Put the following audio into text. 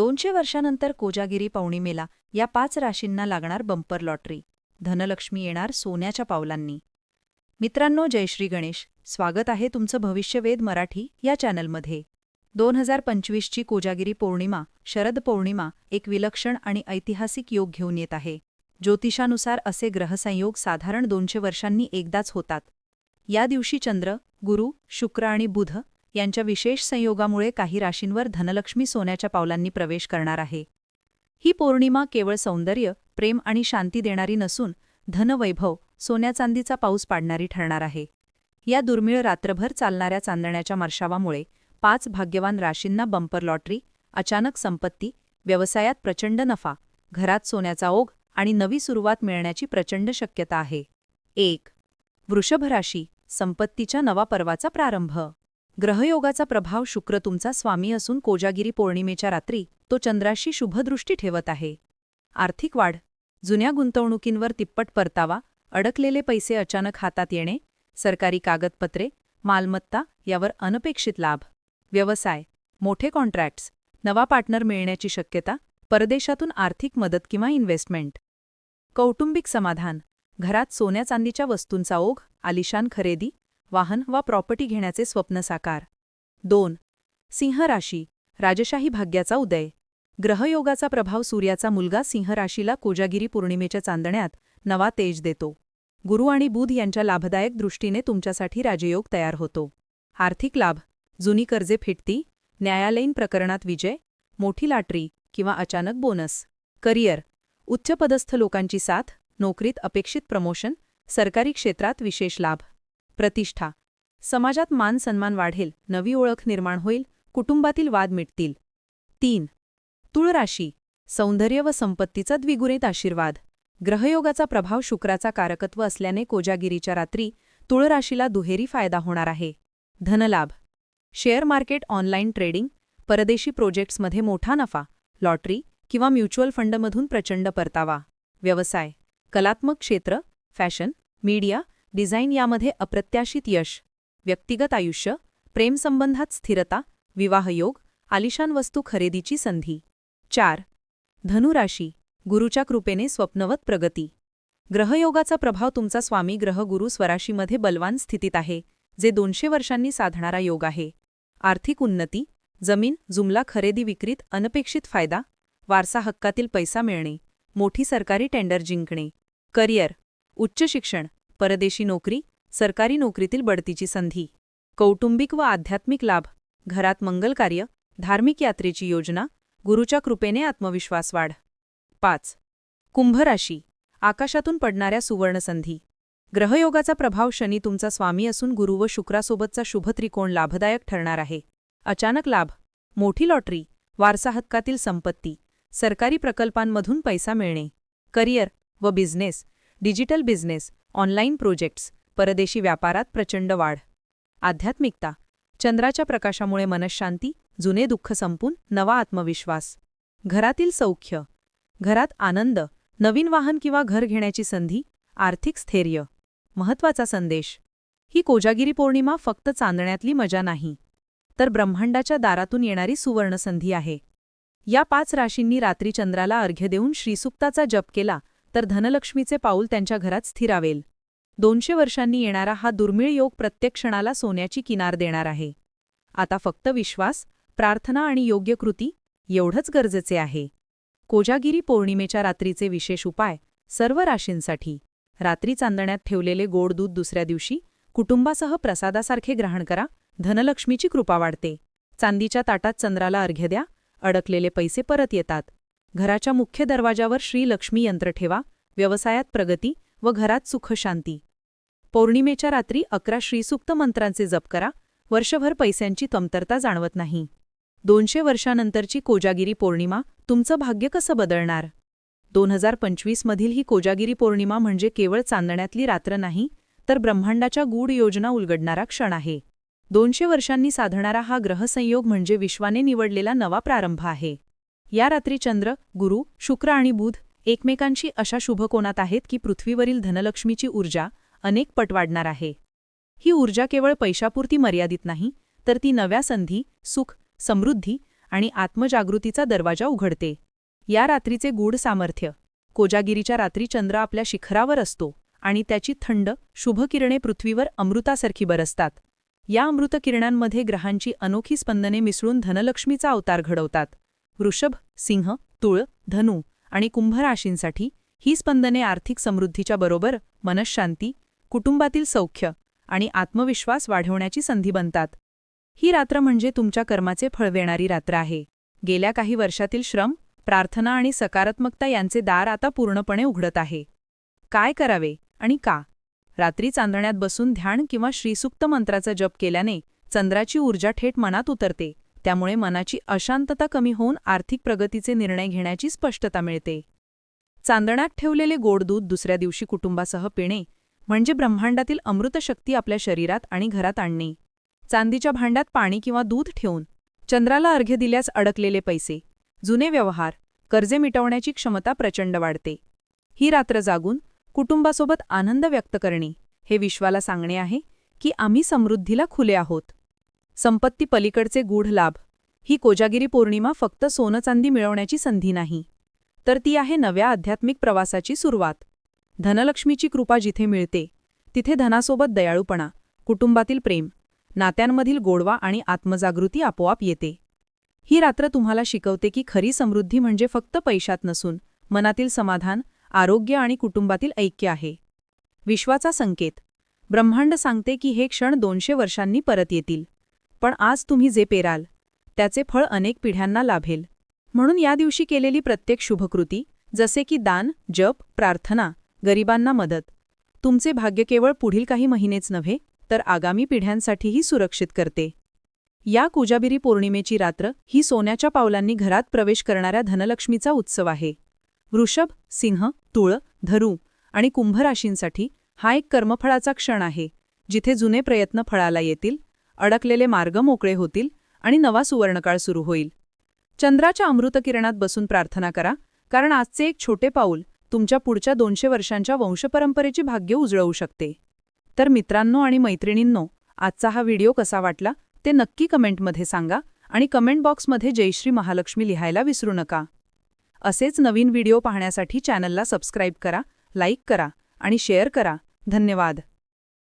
दोनशे वर्षानंतर कोजागिरी पौर्णिमेला या पाच राशींना लागणार बंपर लॉटरी. धनलक्ष्मी येणार सोन्याच्या पावलांनी. मित्रांनो जयश्री गणेश. स्वागत आहे तुमचं भविष्यवेध मराठी या चॅनलमध्ये. दोन हजार पंचवीसची कोजागिरी पौर्णिमा शरद पौर्णिमा एक विलक्षण आणि ऐतिहासिक योग घेऊन येत आहे. ज्योतिषानुसार असे ग्रहसंयोग साधारण दोनशे वर्षांनी एकदाच होतात. या दिवशी चंद्र गुरु शुक्र आणि बुध यांच्या विशेष संयोगामुळे काही राशींवर धनलक्ष्मी सोन्याच्या पावलांनी प्रवेश करणार आहे. ही पौर्णिमा केवळ सौंदर्य प्रेम आणि शांती देणारी नसून धनवैभव सोन्याचांदीचा पाऊस पाडणारी ठरणार आहे. या दुर्मिळ रात्रभर चालणाऱ्या चांदण्याच्या मर्शावामुळे पाच भाग्यवान राशींना बंपर लॉटरी अचानक संपत्ती व्यवसायात प्रचंड नफा घरात सोन्याचा ओघ आणि नवी सुरुवात मिळण्याची प्रचंड शक्यता आहे. एक वृषभ राशी संपत्तीच्या नवा पर्वाचा प्रारंभ. ग्रहयोगाचा प्रभाव शुक्र तुमचा स्वामी असून कोजागिरी पौर्णिमेच्या रात्री तो चंद्राशी शुभदृष्टी ठेवत आहे. आर्थिक वाढ जुन्या गुंतवणुकींवर तिप्पट परतावा अडकलेले पैसे अचानक हातात येणे सरकारी कागदपत्रे मालमत्ता यावर अनपेक्षित लाभ. व्यवसाय मोठे कॉन्ट्रॅक्ट्स नवा पार्टनर मिळण्याची शक्यता परदेशातून आर्थिक मदत किंवा इन्व्हेस्टमेंट. कौटुंबिक समाधान घरात सोन्या चांदीच्या वस्तूंचा ओघ आलिशान खरेदी वाहन वा प्रॉपर्टी घेण्याचे स्वप्न साकार. दोन. सिंह राशी. राजशाही भाग्याचा उदय. ग्रहयोगाचा प्रभाव सूर्याचा मुलगा सिंह राशीला कोजागिरी पौर्णिमेच्या चांदण्यात नवा तेज देतो. गुरु आणि बुध यांच्या लाभदायक दृष्टीने तुमच्यासाठी राजयोग तयार होतो. आर्थिक लाभ. जुनी कर्जे फिटती. न्यायालयीन प्रकरणात विजय. मोठी लाटरी किंवा अचानक बोनस. करिअर. उच्चपदस्थ लोकांची साथ. नोकरीत अपेक्षित प्रमोशन. सरकारी क्षेत्रात विशेष लाभ. प्रतिष्ठा. समाजात मान सन्मान वाढेल नवी ओळख निर्माण होईल कुटुंबातील वाद मिटतील. तीन. तुळ राशी सौंदर्य व संपत्तीचा द्विगुणित आशीर्वाद. ग्रहयोगाचा प्रभाव शुक्राचा कारकत्व असल्याने कोजागिरीच्या रात्री तुळ राशीला दुहेरी फायदा होणार आहे. धनलाभ. शेअर मार्केट ऑनलाईन ट्रेडिंग परदेशी प्रोजेक्ट्समध्ये मोठा नफा लॉटरी किंवा म्युच्युअल फंडमधून प्रचंड परतावा. व्यवसाय. कलात्मक क्षेत्र फॅशन मीडिया डिझाईन यामध्ये अप्रत्याशित यश व्यक्तिगत आयुष्य प्रेमसंबंधात स्थिरता विवाहयोग आलिशान वस्तू खरेदीची संधी. चार धनुराशी गुरुच्या कृपेने स्वप्नवत प्रगती. ग्रहयोगाचा प्रभाव तुमचा स्वामी ग्रहगुरु स्वराशीमध्ये बलवान स्थितीत आहे जे दोनशे वर्षांनी साधणारा योग आहे. आर्थिक उन्नती जमीन जुमला खरेदी विक्रीत अनपेक्षित फायदा वारसा हक्कातील पैसा मिळणे मोठी सरकारी टेंडर जिंकणे. करिअर उच्च शिक्षण परदेशी नोकरी सरकारी नोकरीतील बढतीची संधी कौटुंबिक व आध्यात्मिक लाभ घरात मंगलकार्य धार्मिक यात्रेची योजना गुरुच्या कृपेने आत्मविश्वास वाढ. पाच. कुंभ राशी आकाशातून पडणाऱ्या सुवर्णसंधी ग्रहयोगाचा प्रभाव शनी तुमचा स्वामी असून गुरु व शुक्रासोबतचा शुभत्रिकोण लाभदायक ठरणार आहे. अचानक लाभ मोठी लॉटरी वारसाहक्कातील संपत्ती सरकारी प्रकल्पांमधून पैसा मिळणे करिअर व business digital business online projects परदेशी व्यापारात प्रचंड वाढ. आध्यात्मिकता चंद्राच्या प्रकाशामुळे मनशांती जुने दुःख संपून नवा आत्मविश्वास. घरातील सौख्य घरात आनंद नवीन वाहन किंवा घर घेण्याची संधी आर्थिक स्थैर्य. महत्त्वाचा संदेश. ही कोजागिरी पौर्णिमा फक्त चांदण्यातली मजा नाही तर ब्रह्मांडाच्या दारातून येणारी सुवर्णसंधी आहे. या पाच राशींनी रात्री चंद्राला अर्घ्य देऊन श्रीसुक्ताचा जप केला तर धनलक्ष्मीचे पाऊल त्यांच्या घरात स्थिरावेल. दोनशे वर्षांनी येणारा हा दुर्मिळ योग प्रत्येक क्षणाला सोन्याची किनार देणार आहे. आता फक्त विश्वास प्रार्थना आणि योग्य कृती एवढंच गरजेचे आहे. कोजागिरी पौर्णिमेच्या रात्रीचे विशेष उपाय सर्व राशींसाठी. रात्री चांदण्यात ठेवलेले गोड दूध दुसऱ्या दिवशी कुटुंबासह प्रसादासारखे ग्रहण करा धनलक्ष्मीची कृपा वाढते. चांदीच्या ताटात चंद्राला अर्घ्य द्या अडकलेले पैसे परत येतात. घराच्या मुख्य दरवाजावर श्रीलक्ष्मी यंत्र ठेवा व्यवसायात प्रगती व घरात सुखशांती पौर्णिमेच्या रात्री अकरा श्रीसूक्त मंत्रांचे जप करा वर्षभर पैशांची कमतरता जाणवत नाही. दोनशे वर्षानंतरची कोजागिरी पौर्णिमा तुमचं भाग्य कसं बदलणार? दोन हजार पंचवीसमधील ही कोजागिरी पौर्णिमा म्हणजे केवळ चांदण्यातली रात्र नाही तर ब्रह्मांडाच्या गूढ योजना उलगडणारा क्षण आहे. दोनशे वर्षांनी साधणारा हा ग्रहसंयोग म्हणजे विश्वाने निवडलेला नवा प्रारंभ आहे. या रात्री चंद्र गुरु शुक्र आणि बुध एकमेकांशी अशा शुभकोनात आहेत की पृथ्वीवरील धनलक्ष्मीची ऊर्जा अनेक पट वाढणार आहे? ही ऊर्जा केवळ पैशापुरती मर्यादित नाही तर ती नव्या संधी सुख समृद्धी आणि आत्मजागृतीचा दरवाजा उघडते. या रात्रीचे गूढ सामर्थ्य. कोजागिरीच्या रात्री चंद्र आपल्या शिखरावर असतो आणि त्याची थंड शुभ किरणे पृथ्वीवर अमृतासारखी बरसतात. या अमृत किरणांमध्ये ग्रहांची अनोखी स्पंदने मिसळून धनलक्ष्मीचा अवतार घडवतात. वृषभ सिंह तुळ धनु आणि कुंभराशींसाठी ही स्पंदने आर्थिक समृद्धीच्या बरोबर मनशांती कुटुंबातील सौख्य आणि आत्मविश्वास वाढवण्याची संधी बनतात. ही रात्र म्हणजे तुमच्या कर्माचे फळ देणारी रात्र आहे. गेल्या काही वर्षातील श्रम प्रार्थना आणि सकारात्मकता यांचे दार आता पूर्णपणे उघडत आहे. काय करावे आणि का? रात्री चांदण्यात बसून ध्यान किंवा श्रीसुक्त मंत्राचा जप केल्याने चंद्राची ऊर्जा थेट मनात उतरते. त्यामुळे मनाची अशांतता कमी होऊन आर्थिक प्रगतीचे निर्णय घेण्याची स्पष्टता मिळते. चांदण्यात ठेवलेले गोड दूध दुसऱ्या दिवशी कुटुंबासह पिणे म्हणजे ब्रह्मांडातील अमृतशक्ती आपल्या शरीरात आणि घरात आणणे. चांदीच्या भांड्यात पाणी किंवा दूध ठेवून चंद्राला अर्घ्य दिल्यास अडकलेले पैसे जुने व्यवहार कर्जे मिटवण्याची क्षमता प्रचंड वाढते. ही रात्र जागून कुटुंबासोबत आनंद व्यक्त करणे हे विश्वाला सांगणे आहे की आम्ही समृद्धीला खुले आहोत. संपत्ती पलीकडचे गूढ लाभ. ही कोजागिरी पौर्णिमा फक्त सोनचांदी मिळवण्याची संधी नाही. तर ती आहे नव्या आध्यात्मिक प्रवासाची सुरुवात. धनलक्ष्मीची कृपा जिथे मिळते तिथे धनासोबत दयाळूपणा कुटुंबातील प्रेम नात्यांमधील गोडवा आणि आत्मजागृती आपोआप येते. ही रात्र तुम्हाला शिकवते की खरी समृद्धी म्हणजे फक्त पैशात नसून मनातील समाधान आरोग्य आणि कुटुंबातील ऐक्य आहे. विश्वाचा संकेत. ब्रह्मांड सांगते की हे क्षण दोनशे वर्षांनी परत येतील. पण आज तुम्ही जे पेराल त्याचे फळ अनेक पिढ्यांना लाभेल. म्हणून या दिवशी केलेली प्रत्येक शुभकृती जसे की दान जप प्रार्थना गरिबांना मदत. तुमचे भाग्य केवळ पुढील काही महिनेच नव्हे तर आगामी पिढ्यांसाठीही सुरक्षित करते. या कुजाबिरी पौर्णिमेची रात्र ही सोन्याच्या पावलांनी घरात प्रवेश करणाऱ्या धनलक्ष्मीचा उत्सव आहे. वृषभ सिंह तुळ धरू आणि कुंभराशींसाठी हा एक कर्मफळाचा क्षण आहे जिथे जुने प्रयत्न फळाला येतील अडकलेले मार्ग मोकळे होतील आणि नवा सुवर्णकाळ सुरू होईल. चंद्राच्या अमृतकिरणात बसून प्रार्थना करा कारण आजचे एक छोटे पाऊल तुमच्या पुढच्या दोनशे वर्षांच्या वंशपरंपरेची भाग्य उजळवू शकते. तर मित्रांनो आणि मैत्रिणींनो आजचा हा व्हिडिओ कसा वाटला ते नक्की कमेंटमध्ये सांगा आणि कमेंट बॉक्समध्ये जयश्री महालक्ष्मी लिहायला विसरू नका. असेच नवीन व्हिडिओ पाहण्यासाठी चॅनलला सबस्क्राईब करा लाईक करा आणि शेअर करा. धन्यवाद.